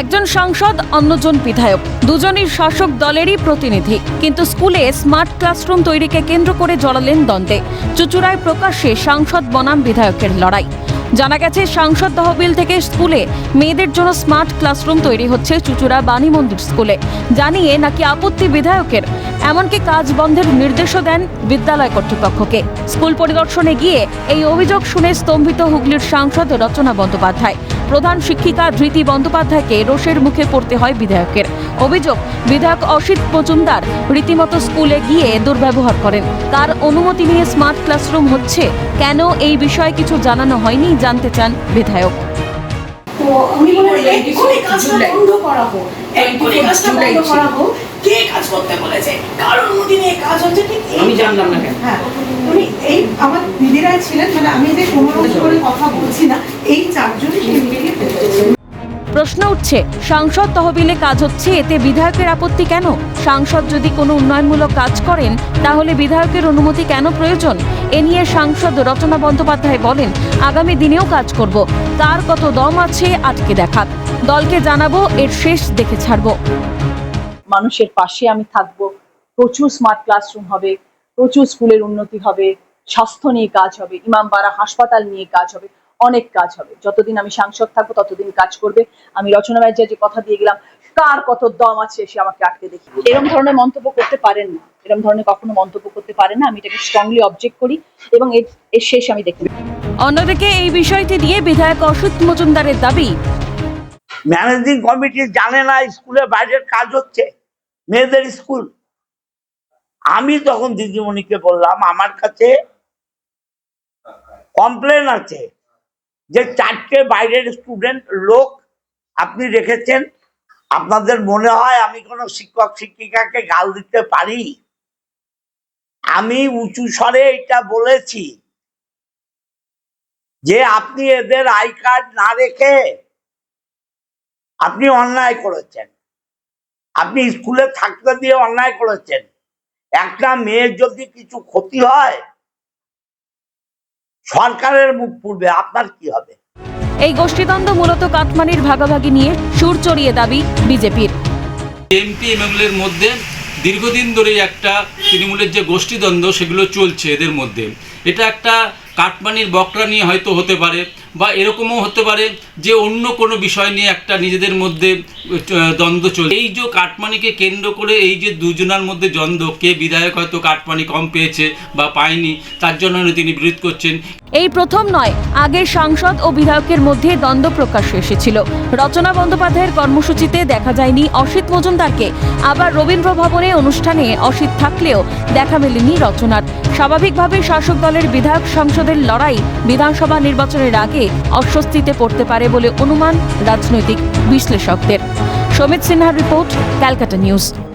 একজন সাংসদ, অন্যজন বিধায়ক। দুজনই শাসক দলেরই প্রতিনিধি। কিন্তু স্কুলে স্মার্ট ক্লাসরুম তৈরিকে কেন্দ্র করে জড়ালেন দ্বন্দ্বে। চুচুড়ায় প্রকাশ্যে সাংসদ বনাম বিধায়কের লড়াই। জানা গেছে, সাংসদ তহবিল থেকে স্কুলে মেয়েদের জন্য স্মার্ট ক্লাসরুম তৈরি হচ্ছে চুচুড়া বাণী মন্দির স্কুলে। জানিয়ে নাকি আপত্তি বিধায়কের, এমনকি কাজ বন্ধের নির্দেশও দেন বিদ্যালয় কর্তৃপক্ষকে। স্কুল পরিদর্শনে গিয়ে এই অভিযোগ শুনে স্তম্ভিত হুগলির সাংসদ রচনা বন্দ্যোপাধ্যায়। প্রধান শিক্ষিকা ধৃতি বন্দ্যোপাধ্যায়কে রোষের মুখে পড়তে হয় বিধায়কের। অভিযোগ বিধায়ক অসিত মজুমদার রীতিমতো স্কুলে গিয়ে দুর্ব্যবহার করেন। তার অনুমতি নিয়ে স্মার্ট ক্লাসরুম হচ্ছে। কেন এই বিষয়ে কিছু জানানো হয়নি জানতে চান বিধায়ক। তো আমি বললাম এক্ষুনি কাজটা বন্ধ করাবো। এক্ষুনি কাজটা বন্ধ কে কাজ করতে বলেছে? কারোর অনুমতি নিয়ে কাজ হচ্ছে? ঠিক আমি জানলাম না কেন? হ্যাঁ এই আমার দিদিরাই ছিলেন মানে আমি যে কোনো রকম করে কথা বলছি না এই উঠছে সাংসদ তহবিলে কাজ হচ্ছে, এতে বিধায়কের আপত্তি কেন? সাংসদ যদি কোনো উন্নয়নমূলক কাজ করেন, তাহলে বিধায়কের অনুমতি কেন প্রয়োজন? এ নিয়ে সাংসদ রচনা বন্দ্যোপাধ্যায় বলেন, আগামী দিনেও কাজ করব। তার কত দম আছে, আটকে দেখাক। দলকে জানাব, এর শেষ দেখে ছাড়বো। মানুষের পাশে আমি থাকব। প্রচুর স্মার্ট ক্লাসরুম হবে, প্রচুর স্কুলের উন্নতি হবে, স্বাস্থ্য নিয়ে কাজ হবে, ইমামবাড়া হাসপাতাল নিয়ে কাজ হবে। অনেক কাজ হবে। যতদিন আমি সাংসদ থাকব ততদিন কাজ করবে। আমি রচনা ব্যানার্জি যে কথা দিয়ে গেলাম কার কত দম আছে সে আমাকে আটকে দেখি। এরকম ধরনের মন্তব্য করতে পারেন না। এরকম ধরনের কখনো মন্তব্য করতে পারেন না। আমি এটাকে স্ট্রংলি অবজেক্ট করি এবং এর এর শেষ আমি দেখি অন্যদিকে এই বিষয়টি দিয়ে বিধায়ক অসিত মজুমদারের দাবি। ম্যানেজিং কমিটি জানে না স্কুলের বাইরের কাজ হচ্ছে মেয়েদের স্কুল। আমি তখন দিদিমণিকে বললাম আমার কাছে কমপ্লেন আছে। যে চারটে বাইরের স্টুডেন্ট লোক আপনি রেখেছেন, আপনাদের মনে হয় আমি কোনো শিক্ষক, শিক্ষিকাকে গাল দিতে পারি? আমি উঁচু স্বরে এটা বলেছি যে আপনি এদের আই কার্ড না রেখে আপনি অন্যায় করেছেন। আপনি স্কুলে থাকতে দিয়ে অন্যায় করেছেন। একটা মেয়ের যদি কিছু ক্ষতি হয় সরকারের মুখ পূর্বে আপনার কি হবে? এই গোষ্ঠীদ্বন্দ্ব মূলত কাটমানির ভাগাভাগি নিয়ে সুর চড়িয়ে দাবি বিজেপির। এমপি এমএলএর মধ্যে দীর্ঘদিন ধরে একটা তৃণমূলের যে গোষ্ঠীদ্বন্দ্ব সেগুলো চলছে এদের মধ্যে। এটা একটা কাটমানির বকরা নিয়ে হয়তো হতে পারে। বা এরকমও হতে পারে যে অন্য কোনো বিষয় নিয়ে একটা নিজেদের মধ্যে দ্বন্দ্ব চলছে এই যে কাটমানিকে কেন্দ্র করে এই যে দুজনার মধ্যে দ্বন্দ্ব, কে বিধায়ক হয়তো কাটমানি কম পেয়েছে বা পায়নি, তার জন্য তিনি বিরোধ করছেন। এই প্রথম নয় আগে সাংসদ ও বিধায়কের মধ্যে দ্বন্দ্ব প্রকাশ্যে এসেছিল। রচনা বন্দ্যোপাধ্যায়ের কর্মসূচিতে দেখা যায়নি অসিত মজুমদারকে। আবার রবীন্দ্র ভবনে অনুষ্ঠানে অসিত থাকলেও দেখা মেলেনি রচনার। স্বাভাবিকভাবে শাসক দলের বিধায়ক সংসদের লড়াই বিধানসভা নির্বাচনের আগে অস্বস্তিতে পড়তে পারে বলে অনুমান রাজনৈতিক বিশ্লেষকদের। সমিত সিনহার রিপোর্ট ক্যালকাটা নিউজ।